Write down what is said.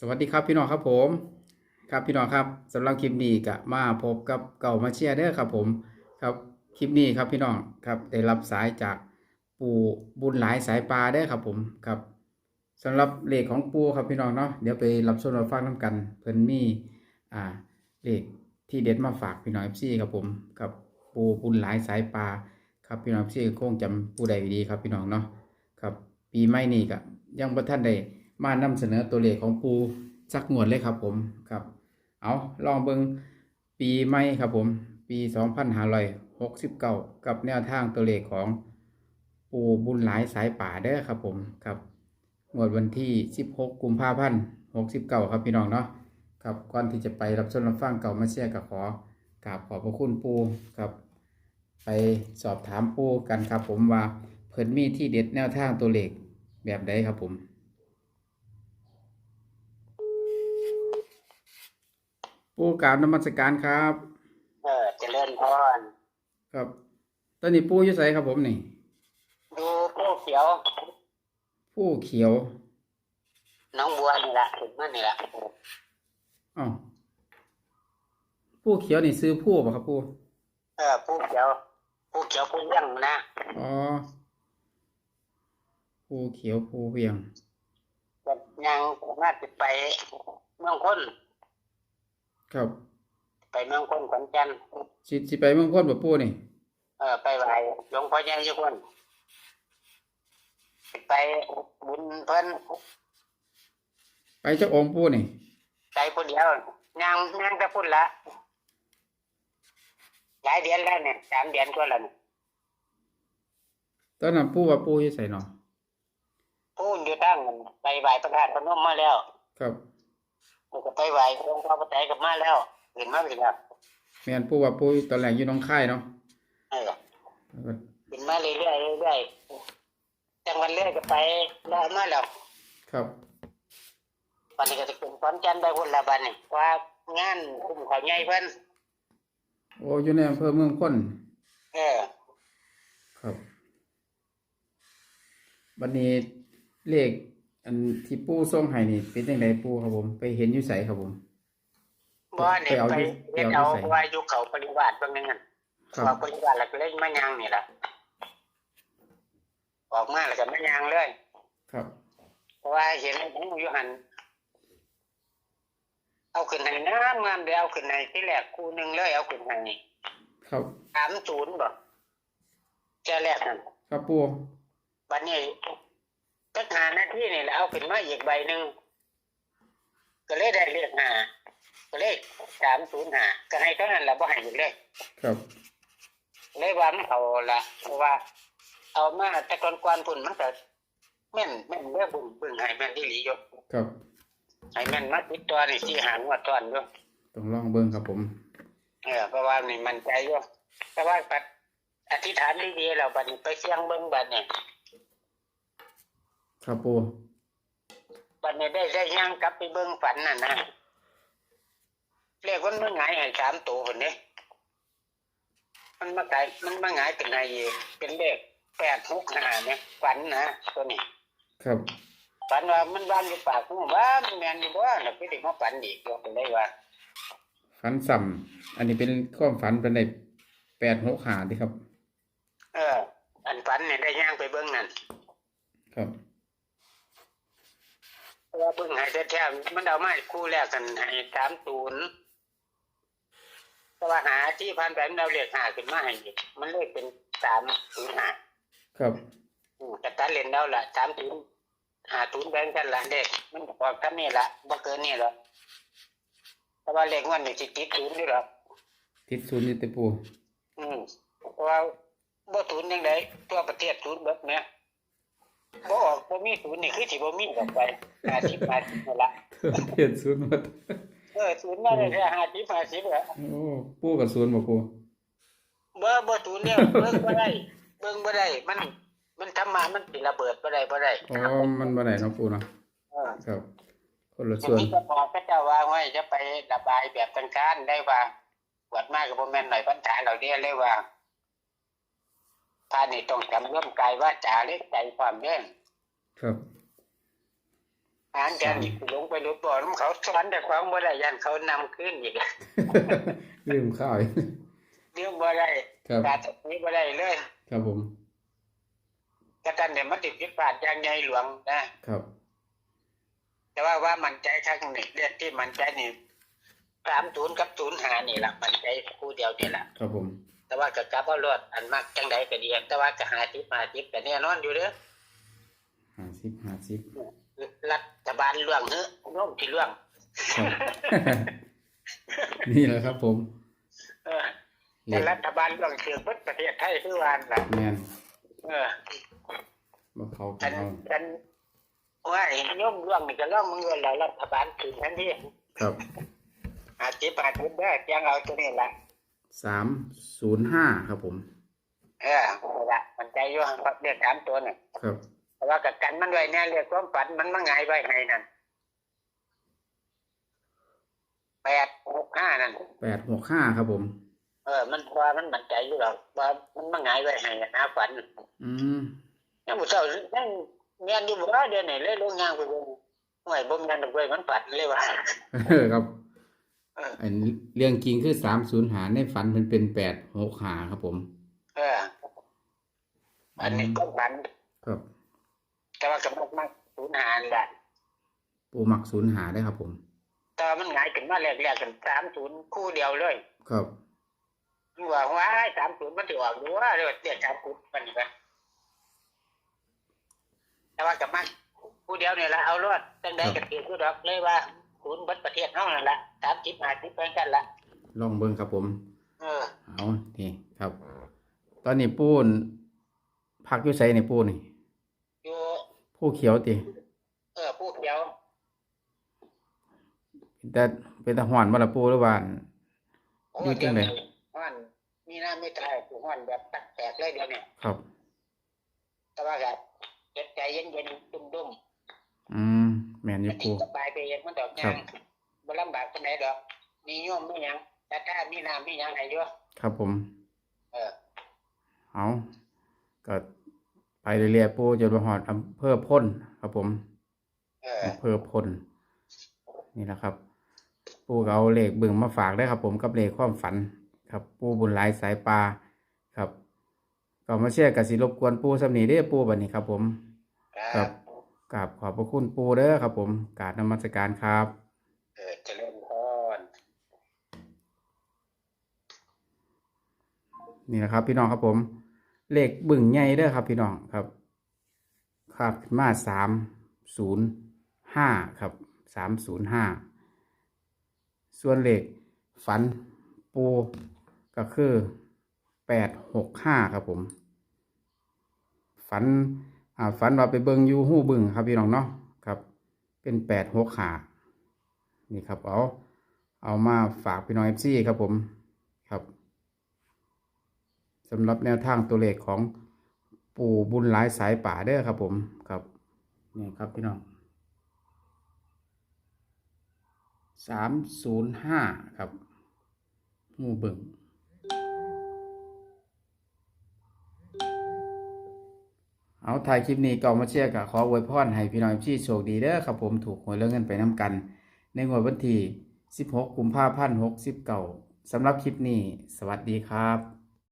สวัสดีครับพี่น้องครับผม ครับพี่น้องครับสำหรับคลิปนี้ก็มาพบกับเก่ามาเชียร์เด้อครับผมครับคลิปนี้ครับพี่น้องครับได้รับสายจากปู่บุญหลายสายปลาเด้อครับผมครับสำหรับเลขของปู่ครับพี่น้องเนาะเดี๋ยวไปรับชมรับฟังน้ำกัน เพิ่นมีอ่าเลขที่เด็ดมาฝากพี่น้องเอฟซีครับผมครับปู่บุญหลายสายปลาครับพี่น้องเอฟซีคงจำผู้ใดดีครับพี่น้องเนาะครับปีใหม่นี้ก็ยังบ่ท่านได้ มานำเสนอตัวเลขของปูสักงวดเลยครับผมครับ เอาลองเบิงปีใหม่ครับผม ปี2569กับแนวทางตัวเลขของปูบุญหลายสายป่าเด้อครับผมครับงวดวันที่16กุมภาพันธ์69ครับพี่น้องเนาะครับก่อนที่จะไปรับชมรับฟังเก่ามาเชียร์กับขอกราบขอบพระคุณปูครับ ไปสอบถามปูกันครับผมว่าเพิ่นมีที่เด็ดแนวทางตัวเลขแบบใดครับผม ปูกราบนมัสการครับ เออเจริญพรครับ ตอนนี้ปูอยู่ไสครับผมนี่ดูผู้เขียวผู้เขียวน้องบัวนี่แหละถึงนั่นนี่แหละอ้าวผู้เขียวนี่ซื้อผู้ป่ะครับปูเออผู้เขียวผู้เขียวผู้เลี้ยังนะอ๋อผู้เขียวผู้เวียงแต่ยังน่าจะไปเมืองคน ครับไปเมืองคนขอนแก่นสิสิไปเมืองพ้นบ่ปูนี่ เออไปไหว้หลวงพ่อใหญ่ทุกคนไปบุญเพิ่นไปเจ้าองค์ปูนี่ใจผู้เดียวยังยังจะพูดละหลายเดือนแล้วเนี่ยสามเดือนกว่าแล้วเนี่ยตอนนั้นปูว่าปูอยู่ไสเนาะพูดอยู่ตั้งไปไหว้พระธาตุพนมมาแล้ว ครับ แล้วก็ไปไหว้หลวงพ่อพระไตรกลับมาแล้วเห็นมาอีกแล้วแม่นปูว่าปูตอนแรกอยู่หน้องค่ายเนาะเออแล้วก็กินมาเรื่อยๆเรื่อยๆจังวันเรื่อยก็ไปได้มาแล้วครับ วันนี้ก็จะเป็นขอนแก่นไปพุ่นละบัดนี่ว่างานคุ้มเขาใหญ่เพิ่นโอ้อยู่ในอำเภอเมืองพ้นเออครับ วันนี้เลข อันที่ปูส่งให้นี่เป็นจังไดปูครับผม ไปเห็นอยู่ไสครับผม บ่เนี่ยไปเอาไปที่เฮ็ดไปเอาเอาที่ใส่ว่าอยู่เขาปฏิบัติเบางนึงนั่นครับ ว่าปฏิบัติแล้วก็เล่นมายังนี่ล่ะออกมาแล้วก็มายังเลย ครับ เพราะว่าเห็นหมูอยู่หันเอาขึ้นให้น้ำงามเดียวเอาขึ้นให้ที่แรกคู่หนึงเลยเอาขึ้นให้ครับ สามศูนย์บ่แค่แรกนั่น ครับปูบัดนี้ ก็หาหน้าที่นี่แหละเอาขึ้นมาอีกใบหนึ่งก็เลยได้เลขหาก็เลขสามศูนย์หาก็ให้เท่านั้นแหละบ่ให้อีกเลยครับ เลยว่ามันเอาละเพราะว่า เอามาแต่ก่อนกวนพุ่นมันก็แม่นแม่นเรื่องบุญบึงให้แม่นที่หลีอยู่ครับ ให้แม่นมาติดตัวนี่ที่หางวดตอนอยู่ต้องลองเบิ่งครับผม เออเพราะว่านี่มันใจอยู่แต่ว่าปัดอธิษฐานดีๆแล้วบัดนี้ไปเสี่ยงเบิ่งบัดนี้ ครับปูวันนี้ได้ได้ย่างกลับไปเบิ้งฝันน่ะนะเรียกว่ามันหงายให้สามตัวคนนี้มันมาไกมันมาหงายเป็นไงเป็นเลขแปดหกห้าเนี่ยฝันนะตัวนี้ ครับฝันว่ามันวานอยู่ปากผมว่ามันแมนอยู่บ่แล้วไปถึงมาฝันอีกก็เลยว่าฝันซ้ำอันนี้เป็นความฝันเป็นในแปดหกหาดิครับ เออ อันฝันเนี่ยได้ย่างไปเบิ้งนั่นครับเพราะ ว่าเบิ้งให้แท้ๆมันเอามาให้คู่แรกกันให้สามศูนย์แต่ว่าหาที่พันแบบเราเรียกหาขึ้นมาให้อีกมันเลขเป็นสามศูนย์ห้าครับอืมแต่การเล่นแล้วล่ะสามศูนย์หาศูนย์แบงกันละเด็กมันออกท่านนี่ละบ่เกินนี่หรอกแต่ว่าเลขมันนี่สิติดศูนย์นี่หรอกทิศศูนย์นี่แต่ปูอืมเพราะว่าบ่ศูนย์ยังไงทั่วประเทศศูนย์เบิดแหม่ บ่ออกบ่มีศูนย์นี่คือสิบ่มีออกไปห้าสิบห้าสิบนี่ละเทียนศูนย์หมดเออศูนย์มาได้แค่ห้าสิบห้าสิบเหรอโอ้ปูกับศูนย์บ่ปูบ่บ่ศูนย์เนี่ยเบิ่งบ่ได้เบิ่งบ่ได้มัน มันทำมามันสิระเบิดบ่ได้บ่ได้อ๋อมันบ่ได้เนาะปูเนาะเออครับคนละส่ส่ววนนนี้ก็บอกพระเจ้าว่าไว้จะไประบายแบบทางการได้ว่าวัดมากกับโมแมนหน่อยปัญหาเหล่านี้เลยว่า พานี่ต้องจำร่วมกายว่าจาเล็กใจความเรื่องครับพอาจารย์นี่ลงไปรู้บ่อน้ำเขาสอนแต่ความบ่ได้ยันเขานำขึ้นอีกลืมข้าวอีกเรื่องบ่ได้ครับการจัดนี้บ่ได้เลย ครับผมแต่ท่านเนี่ยมันติดพิพาทอย่างใหญ่หลวงนะครับ แต่ว่าว่ามันใจครั้งนี้เรียกที่มันใจนี่สามศูนย์กับศูนย์หานี่แหละมันใจคู่เดียวนี่แหละครับผม แต่ว่าก็กลับเอารถอันมากจังใดก็ดีแต่ว่าก็หาทิพหาทิพก็แน่นอนอยู่เด้อห้าสิบห้าสิบรัฐบาลล่วงเฮ้อโน้มที่ล่วงครับนี่แหละครับผมเออเลแต่ขรัฐบาลล่วงเสือเบิดประเทศไทยคือวานล่ะแมนเออบ่เขากัฉันนเอาฉันว่าไอ้โย่อมล่วงนี่ก็ล่องมึงเงินแล้วรัฐบาลคืนทันทีครับอาจิบอาทิตย์ได้ยังเอาตัวนี้ละ สามศูนย์ห้าครับผม เออนี่ละมันใจอยู่เพราะเรียกสามตัวน่ะครับ แต่ว่ากับกันมันไว้เนี่ยเรียกความฝันมันมาไงายไว้ให้นั่นแปดหกห้านั่น แปดหกห้าครับผม เออ มันว่ามันมันใจอยู่หรอกว่ามันมาไงายไว้ให้นะฝันอืมยังบ่เจ้านั่งเงียนอยู่บ่ว่าเดือนไหนเลยลงยางไปเบิ่งห่วยบ่แม่นดอกเว้ยมันฝันเลยว่าเออครับเอออันเรื่องจริงคือสามศูนย์หาในฝันมันเป็นแปดหกหาครับผม เออ อันนี้ก็ฝันครับแต่ว่าก็มากมากสูญหายแหละปูหมักศูนย์หาได้ครับผมแต่ว่ามันหงายขึ้นมาแรกๆกันสามศูนย์คู่เดียวเลย ครับมันว่าว้ายสามศูนย์มันถือออกดูว่าเรียกว่าเตี้ยสามศูนย์มันนี่กันแต่ว่ากับมันคู่เดียวเนี่ยละเอารอดจังใดก็ถือคู่ดอกเลยว่า ศูนย์เบัดประเทศน้องนั่นละสามสิบห้าสิบเป็นกันละลองเบิ่งครับผม เออเอานี่ครับ ตอนนี้ปูนพักอยู่ไสในปูนี่อยู่ผู้เขียวติเออผู้เดียวเป็นแต่เป็นตะหอนบ่ละปูหรือว่าโอ้อยู่จัเดี๋ยวงไหนนี้ห้อนมีหน้าไม่ตายผู้ห้อนแบบตักแตกเลยเดี๋ยวนี้ครับ แต่ว่าก็เก็บใจเย็นๆดุ่มๆอืมแม่นอยู่ติปู สบายไป เองมันดอกครัยาบงบ่ลำบากปานใดดอกมีโยมมีหยังแต่ถ้ามีน้ำมีหยังให้อยู่ครับผม เออเอาก็ไปเรื่อยๆปูจนมาหอดอำเภอพ้นครับผมเอออำเภอพลนี่แหละครับ ปูก็เอาเลขบึงมาฝากได้ครับ ผมกับเลขความฝัน ครับ ปูบุญหลายสายปลาครับก็มาเชื่อกับสิรบกวนปูสำนีได้อปูบันนี้ครับ ผมคครัรับบ กราบขอบพระคุณปูเด้อครับผมกราบนมัสการครับ เออเจริญพรนี่นะครับ พี่น้องครับผม เลขบึงใหญ่เด้อครับ พี่น้องครับ ครับมาสามศูนย์ห้าครับสามศูนย์ห้าส่วนเลขฝันปูก็คือแปดหกห้าครับผม ฝันอ่า ฝันว่าไปเบิงอยูหู้บึงครับพี่น้องเนาะครับ เป็นแปดหกขานี่ครับเอาเอามาฝากพี่น้องเอฟซีครับผมครับสำหรับแนวทางตัวเลขของปู่บุญหลายสายป่าเด้อครับผมครับนี่ครับพี่น้องสามศูนย์ห้าครับหูบึง เอาถ่ายคลิปนี้ก็มาเชียร์กับขออวยพรให้พี่น้องพี่โชคดีเด้อครับผมถูกหวยเรื่องเงินไปน้ำกัน ในงวดวันที่ 16 กุมภาพันธ์69สำหรับคลิปนี้ สวัสดีครับ